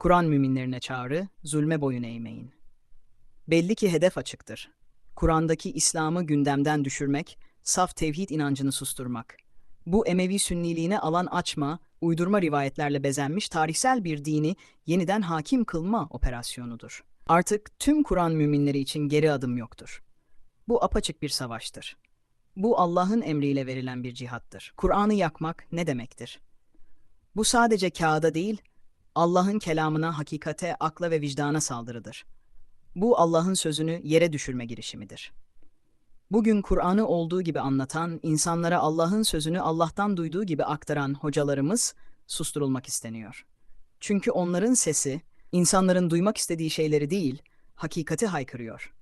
Kur'an müminlerine çağrı, zulme boyun eğmeyin. Belli ki hedef açıktır. Kur'an'daki İslam'ı gündemden düşürmek, saf tevhid inancını susturmak. Bu Emevi sünniliğine alan açma, uydurma rivayetlerle bezenmiş tarihsel bir dini yeniden hakim kılma operasyonudur. Artık tüm Kur'an müminleri için geri adım yoktur. Bu apaçık bir savaştır. Bu Allah'ın emriyle verilen bir cihattır. Kur'an'ı yakmak ne demektir? Bu sadece kağıda değil, Allah'ın kelamına, hakikate, akla ve vicdana saldırıdır. Bu Allah'ın sözünü yere düşürme girişimidir. Bugün Kur'an'ı olduğu gibi anlatan, insanlara Allah'ın sözünü Allah'tan duyduğu gibi aktaran hocalarımız susturulmak isteniyor. Çünkü onların sesi, insanların duymak istediği şeyleri değil, hakikati haykırıyor.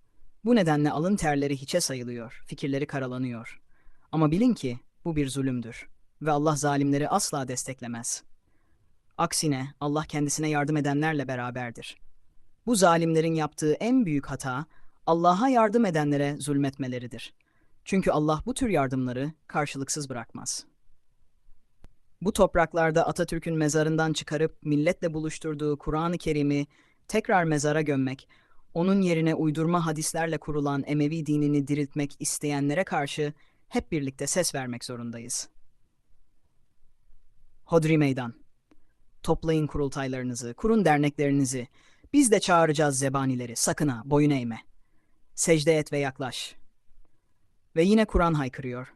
Bu nedenle alın terleri hiçe sayılıyor, fikirleri karalanıyor. Ama bilin ki bu bir zulümdür ve Allah zalimleri asla desteklemez. Aksine Allah kendisine yardım edenlerle beraberdir. Bu zalimlerin yaptığı en büyük hata Allah'a yardım edenlere zulmetmeleridir. Çünkü Allah bu tür yardımları karşılıksız bırakmaz. Bu topraklarda Atatürk'ün mezarından çıkarıp milletle buluşturduğu Kur'an-ı Kerim'i tekrar mezara gömmek, onun yerine uydurma hadislerle kurulan Emevi dinini diriltmek isteyenlere karşı hep birlikte ses vermek zorundayız. Hodri Meydan Toplayın kurultaylarınızı, kurun derneklerinizi. Biz de çağıracağız zebanileri, sakın ha, boyun eğme. Secde et ve yaklaş. Ve yine Kur'an haykırıyor.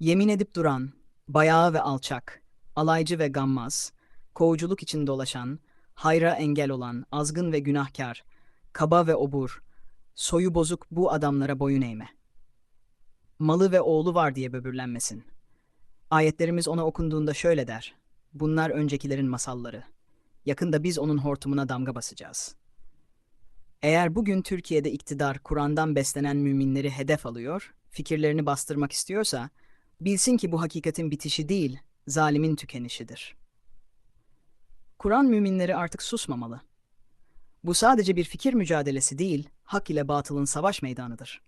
Yemin edip duran, bayağı ve alçak, alaycı ve gammaz, kovuculuk için dolaşan, hayra engel olan, azgın ve günahkar, kaba ve obur, soyu bozuk bu adamlara boyun eğme. Malı ve oğlu var diye böbürlenmesin. Ayetlerimiz ona okunduğunda şöyle der. Bunlar öncekilerin masalları. Yakında biz onun hortumuna damga basacağız. Eğer bugün Türkiye'de iktidar Kur'an'dan beslenen müminleri hedef alıyor, fikirlerini bastırmak istiyorsa, bilsin ki bu hakikatin bitişi değil, zalimin tükenişidir. Kur'an müminleri artık susmamalı. Bu sadece bir fikir mücadelesi değil, hak ile batılın savaş meydanıdır.